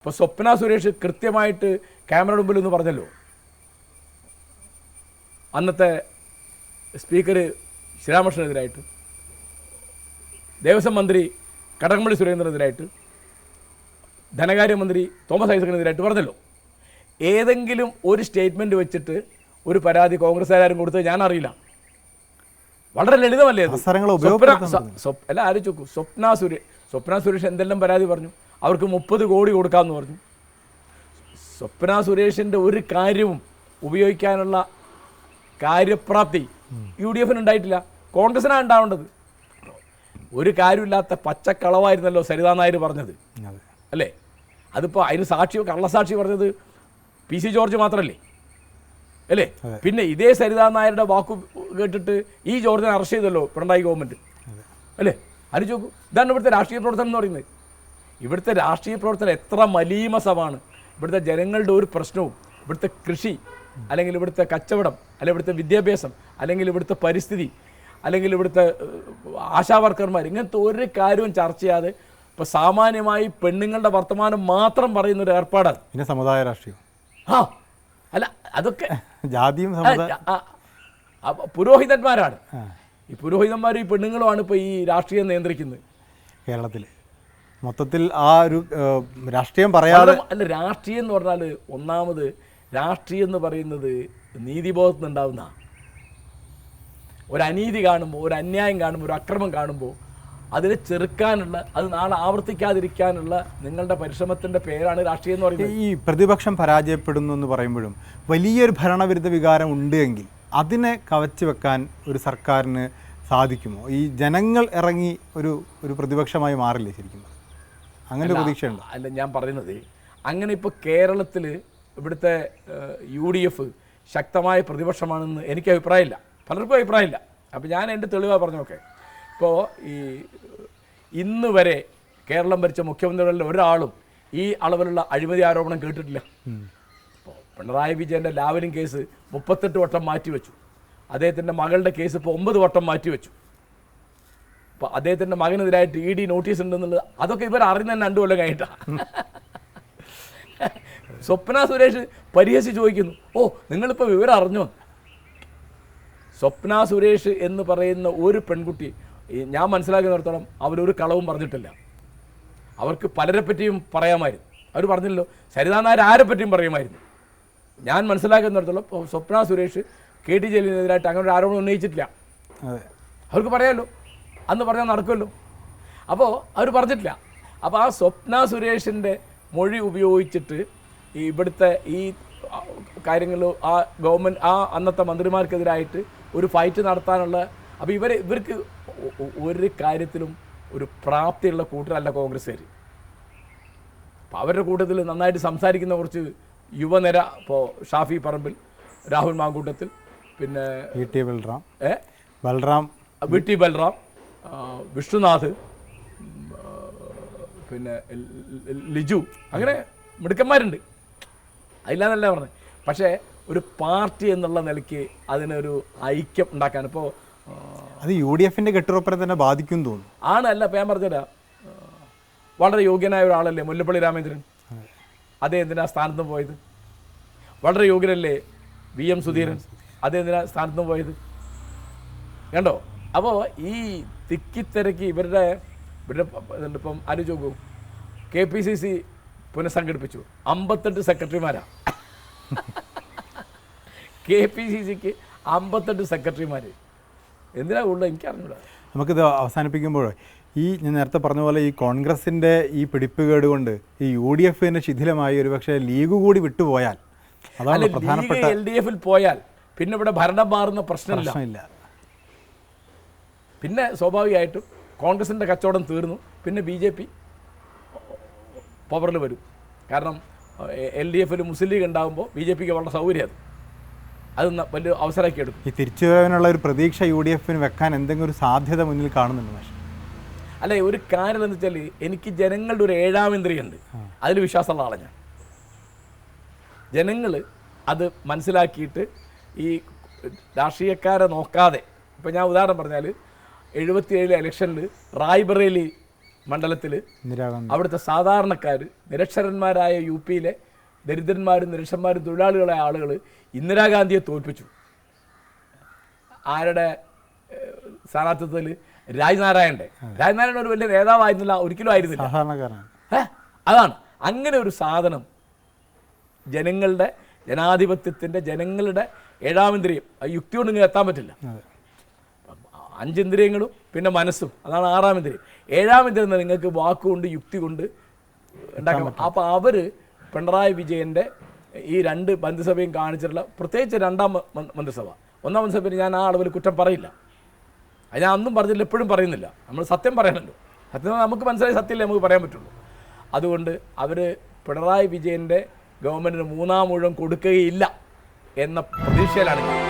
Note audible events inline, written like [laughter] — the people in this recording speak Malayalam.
ഇപ്പോൾ സ്വപ്ന സുരേഷ് കൃത്യമായിട്ട് ക്യാമറ മുമ്പിൽ ഒന്ന് പറഞ്ഞല്ലോ. അന്നത്തെ സ്പീക്കർ ശ്രീരാമകൃഷ്ണനെതിരായിട്ട് ദേവസ്വം മന്ത്രി കടകംപള്ളി സുരേന്ദ്രനെതിരായിട്ട് ധനകാര്യമന്ത്രി തോമസ് ഐസക്കിനെതിരായിട്ട് പറഞ്ഞല്ലോ. ഏതെങ്കിലും ഒരു സ്റ്റേറ്റ്മെന്റ് വെച്ചിട്ട് ഒരു പരാതി കോൺഗ്രസ്സുകാരും കൊടുത്തത് ഞാൻ അറിയില്ല വളരെ ലളിതമല്ലേ സ്വപ്ന- അല്ല ആലോചിച്ചു സ്വപ്ന സുരേഷ് സ്വപ്ന സുരേഷ് എന്തെല്ലാം പരാതി പറഞ്ഞു? അവർക്ക് മുപ്പത് കോടി കൊടുക്കാമെന്ന് പറഞ്ഞു. സ്വപ്ന സുരേഷിന്റെ ഒരു കാര്യവും ഉപയോഗിക്കാനുള്ള കാര്യപ്രാപ്തി യു ഡി എഫിന് ഉണ്ടായിട്ടില്ല. കോൺഗ്രസിനാണ് ഉണ്ടാവേണ്ടത്. ഒരു കാര്യമില്ലാത്ത പച്ചക്കളവായിരുന്നല്ലോ സരിതാ നായർ പറഞ്ഞത്. അല്ലേ? അതിപ്പോൾ അതിന് സാക്ഷി കള്ളസാക്ഷി പറഞ്ഞത് പി സി ജോർജ് മാത്രമല്ലേ അല്ലേ? പിന്നെ ഇതേ സരിതാ നായരുടെ വാക്കു കേട്ടിട്ട് ഈ ജോർജിനെ അറസ്റ്റ് ചെയ്തല്ലോ പിണറായി ഗവൺമെന്റ് അല്ലേ? ആലോചിച്ച് നോക്കൂ. ഇതാണ് ഇവിടുത്തെ രാഷ്ട്രീയ പ്രവർത്തനം എന്ന് പറയുന്നത്. ഇവിടുത്തെ രാഷ്ട്രീയ പ്രവർത്തനം എത്ര മലീമസമാണ്. ഇവിടുത്തെ ജനങ്ങളുടെ ഒരു പ്രശ്നവും ഇവിടുത്തെ കൃഷി അല്ലെങ്കിൽ ഇവിടുത്തെ കച്ചവടം അല്ലെങ്കിൽ ഇവിടുത്തെ വിദ്യാഭ്യാസം അല്ലെങ്കിൽ ഇവിടുത്തെ പരിസ്ഥിതി അല്ലെങ്കിൽ ഇവിടുത്തെ ആശാവർക്കർമാർ ഇങ്ങനത്തെ ഒരു കാര്യവും ചർച്ച ചെയ്യാതെ ഇപ്പോൾ സാമാന്യമായി പെണ്ണുങ്ങളുടെ വർത്തമാനം മാത്രം പറയുന്ന ഒരു ഏർപ്പാടാണ്. പിന്നെ സമുദായ രാഷ്ട്രീയം. ആ അല്ല അതൊക്കെ [laughs] ജാതിയും പുരോഹിതന്മാരാണ്. ഈ പുരോഹിതന്മാരും ഈ പെണ്ണുങ്ങളുമാണ് ഇപ്പോൾ ഈ രാഷ്ട്രീയം നിയന്ത്രിക്കുന്നത്. കേരളത്തിൽ മൊത്തത്തിൽ ആ ഒരു രാഷ്ട്രീയം പറയാതെ അല്ല രാഷ്ട്രീയം എന്ന് പറഞ്ഞാൽ ഒന്നാമത് രാഷ്ട്രീയം എന്ന് പറയുന്നത് നീതിബോധത്തിൽ ഉണ്ടാവുന്ന ഒരു അനീതി കാണുമ്പോൾ ഒരു അന്യായം കാണുമ്പോൾ ഒരു അക്രമം കാണുമ്പോൾ അതിനെ ചെറുക്കാനുള്ള അത് നാളെ ആവർത്തിക്കാതിരിക്കാനുള്ള നിങ്ങളുടെ പരിശ്രമത്തിന്റെ പേരാണ് രാഷ്ട്രീയം എന്ന് പറയുന്നത്. ഈ പ്രതിപക്ഷം പരാജയപ്പെടുന്നു എന്ന് പറയുമ്പോഴും വലിയൊരു ഭരണവിരുദ്ധ വികാരം ഉണ്ട് എങ്കിൽ അതിനെ കവച്ചു വെക്കാൻ ഒരു സർക്കാരിന് സാധിക്കുമോ? ഈ ജനങ്ങൾ ഇറങ്ങി ഒരു ഒരു പ്രതിപക്ഷമായി മാറില്ലേ ശരിക്കും? അങ്ങനെ പ്രതീക്ഷയുണ്ട്. അല്ല ഞാൻ പറയുന്നത് അങ്ങനെ ഇപ്പോൾ കേരളത്തിൽ ഇവിടുത്തെ യു ഡി എഫ് ശക്തമായ പ്രതിപക്ഷമാണെന്ന് എനിക്ക് അഭിപ്രായമില്ല. പലർക്കും അഭിപ്രായമില്ല. അപ്പോൾ ഞാൻ എന്റെ തെളിവാണ് നോക്കേ ഇപ്പോൾ ഈ ഇന്ന് വരെ കേരളം ഭരിച്ച മുഖ്യമന്ത്രികളിൽ ഒരാളും ഈ അളവിലുള്ള അഴിമതി ആരോപണം കേട്ടിട്ടില്ല. ഇപ്പോൾ പിണറായി വിജയന്റെ ലാവലിംഗ് കേസ് മുപ്പത്തെട്ട് വട്ടം മാറ്റിവെച്ചു. അദ്ദേഹത്തിന്റെ മകളുടെ കേസ് ഇപ്പോൾ ഒമ്പത് വട്ടം മാറ്റിവെച്ചു. അപ്പോൾ അദ്ദേഹത്തിന്റെ മകനെതിരായിട്ട് ഇ ഡി നോട്ടീസ് ഉണ്ടെന്നുള്ളത് അതൊക്കെ ഇവർ അറിഞ്ഞ തന്നെ രണ്ടു കൊല്ലം കഴിഞ്ഞിട്ടാണ് സ്വപ്ന സുരേഷ് പരിഹസിച്ച് ചോദിക്കുന്നു. ഓ നിങ്ങളിപ്പോൾ വിവരം അറിഞ്ഞോ? സ്വപ്ന സുരേഷ് എന്ന് പറയുന്ന ഒരു പെൺകുട്ടി ഞാൻ മനസ്സിലാക്കുന്നിടത്തോളം അവരൊരു കളവും പറഞ്ഞിട്ടില്ല. അവർക്ക് പലരെ പറ്റിയും പറയാമായിരുന്നു. അവർ പറഞ്ഞില്ലല്ലോ സരിതാ നായർ ആരെ പറ്റിയും പറയുമായിരുന്നു. ഞാൻ മനസ്സിലാക്കുന്നിടത്തോളം സ്വപ്ന സുരേഷ് കെ ടി ജലീലിനെതിരായിട്ട് അങ്ങനെ ഒരു ആരോപണം ഉന്നയിച്ചിട്ടില്ല. അവർക്ക് പറയാമല്ലോ അന്ന് പറഞ്ഞാൽ നടക്കുമല്ലോ. അപ്പോൾ അവർ പറഞ്ഞിട്ടില്ല. അപ്പോൾ ആ സ്വപ്ന സുരേഷിന്റെ മൊഴി ഉപയോഗിച്ചിട്ട് ഈ ഇവിടുത്തെ ഈ കാര്യങ്ങൾ ആ ഗവൺമെന്റ് ആ അന്നത്തെ മന്ത്രിമാർക്കെതിരായിട്ട് ഒരു ഫൈറ്റ് നടത്താനുള്ള അപ്പോൾ ഇവർ ഇവർക്ക് ഒരു കാര്യത്തിലും ഒരു പ്രാപ്തിയുള്ള കൂട്ടരല്ല കോൺഗ്രസ്സുകാർ അപ്പോൾ അവരുടെ കൂട്ടത്തിൽ നന്നായിട്ട് സംസാരിക്കുന്ന കുറച്ച് യുവനിര ഇപ്പോൾ ഷാഫി പറമ്പിൽ രാഹുൽ മാങ്കൂട്ടത്തിൽ പിന്നെ ബൽറാം. ഏ? Balram V T Balram. Vishnunath പിന്നെ ലിജു അങ്ങനെ മിടുക്കന്മാരുണ്ട്. അതില്ലാന്നല്ല പറഞ്ഞത്. പക്ഷേ ഒരു പാർട്ടി എന്നുള്ള നിലയ്ക്ക് അതിനൊരു ഐക്യം ഉണ്ടാക്കാൻ ഇപ്പോൾ അത് യു ഡി എഫിന്റെ കെട്ടുറപ്പിനെ തന്നെ ബാധിക്കും തോന്നുന്നു. ആണ് അല്ല ഇപ്പം ഞാൻ പറഞ്ഞുതരാം. വളരെ യോഗ്യനായ ഒരാളല്ലേ മുല്ലപ്പള്ളി രാമേന്ദ്രൻ അതേ എന്തിനാ സ്ഥാനത്തും പോയത്? വളരെ യോഗ്യനല്ലേ വി എം സുധീരൻ. അതേ എന്തിനാ സ്ഥാനത്തും പോയത്? കണ്ടോ? അപ്പോൾ ഈ തിക്കിത്തിരക്കി ഇവരുടെ ഇവരുടെ ഇപ്പം ആലോചിച്ച് നോക്കൂ കെ പി സി സി പുനഃസംഘടിപ്പിച്ചു. അമ്പത്തെട്ട് സെക്രട്ടറിമാരാ. [laughs] കെ പി സി സിക്ക് അമ്പത്തെട്ട് സെക്രട്ടറിമാർ എന്തിനാ ഉള്ളത്? എനിക്കറിഞ്ഞൂടാ. നമുക്കിത് അവസാനിപ്പിക്കുമ്പോൾ ഈ ഞാൻ നേരത്തെ പറഞ്ഞ പോലെ ഈ കോൺഗ്രസിന്റെ ഈ പിടിപ്പുകേട് കൊണ്ട് ഈ യു ഡി എഫ് തന്നെ ശിഥിലമായി ഒരുപക്ഷെ ലീഗ് കൂടി വിട്ടുപോയാൽ അതാണ് പ്രധാനപ്പെട്ട എൽ ഡി എഫിൽ പോയാൽ പിന്നെ ഇവിടെ ഭരണം മാറുന്ന പ്രശ്നമില്ല. പിന്നെ സ്വാഭാവികമായിട്ടും കോൺഗ്രസിന്റെ കച്ചവടം തീർന്നു. പിന്നെ ബി ജെ പി പവറിൽ വരും. കാരണം എൽ ഡി എഫിൽ മുസ്ലിം ലീഗ് ഉണ്ടാകുമ്പോൾ ബി ജെ പിക്ക് വളരെ സൗകര്യം അത്. അത് വലിയ അവസരമാക്കി എടുക്കും. ഈ തിരിച്ചു വരവിനുള്ള ഒരു പ്രതീക്ഷ യു ഡി എഫിന് വെക്കാൻ എന്തെങ്കിലും ഒരു സാധ്യത മുന്നിൽ കാണുന്നുണ്ട് പക്ഷേ അല്ല ഒരു കാര്യം എന്ന് വെച്ചാൽ എനിക്ക് ജനങ്ങളുടെ ഒരു ഏഴാം ഇന്ദ്രിയുണ്ട്. അതിൽ വിശ്വാസമുള്ള ആളാണ് ഞാൻ. ജനങ്ങൾ അത് മനസ്സിലാക്കിയിട്ട് ഈ രാഷ്ട്രീയക്കാരെ നോക്കാതെ ഇപ്പം ഞാൻ ഉദാഹരണം പറഞ്ഞാൽ എഴുപത്തിയേഴിലെ ഇലക്ഷനിൽ റായ്ബറേലി മണ്ഡലത്തിൽ അവിടുത്തെ സാധാരണക്കാർ നിരക്ഷരന്മാരായ യു പിയിലെ ദരിദ്രന്മാരും നിരക്ഷന്മാരും തൊഴിലാളികളായ ആളുകൾ ഇന്ദിരാഗാന്ധിയെ തോൽപ്പിച്ചു. ആരുടെ സ്ഥാനാർത്ഥിത്വത്തിൽ രാജ്നാരായണന്റെ രാജ്നാരായണൻ ഒരു വലിയ നേതാവായിരുന്നില്ല ഒരിക്കലും ആയിരുന്നില്ല. അതാണ്. അങ്ങനെ ഒരു സാധനം ജനങ്ങളുടെ ജനാധിപത്യത്തിന്റെ ജനങ്ങളുടെ ഏഴാമിന്ദ്രിയം ആ യുക്തി കൊണ്ട് ഇങ്ങനെ എത്താൻ പറ്റില്ല. അതെ അഞ്ചിന്ദ്രിയങ്ങളും പിന്നെ മനസ്സും. അതാണ് ആറാം ഇന്ദ്രിയം. ഏഴാം ഇന്ദ്രിയം നിങ്ങൾക്ക് വാക്കുകൊണ്ട് യുക്തി കൊണ്ട് ഉണ്ടാക്കണം അപ്പോൾ അവർ പിണറായി വിജയന്റെ ഈ രണ്ട് മന്ത്രിസഭയും കാണിച്ചിട്ടുള്ള പ്രത്യേകിച്ച് രണ്ടാം മന്ത്രിസഭ. ഒന്നാം മന്ത്രിസഭയിൽ ഞാൻ ആ അളവിൽ കുറ്റം പറയില്ല. അത് ഞാൻ അന്നും പറഞ്ഞില്ല എപ്പോഴും പറയുന്നില്ല. നമ്മൾ സത്യം പറയണല്ലോ. സത്യം നമുക്ക് മനസ്സിലായി സത്യമില്ല നമുക്ക് പറയാൻ പറ്റുള്ളൂ. അതുകൊണ്ട് അവർ പിണറായി വിജയന്റെ ഗവൺമെന്റിന് മൂന്നാം മുഴുവൻ കൊടുക്കുകയില്ല എന്ന പ്രതീക്ഷയിലാണ് ഞാൻ.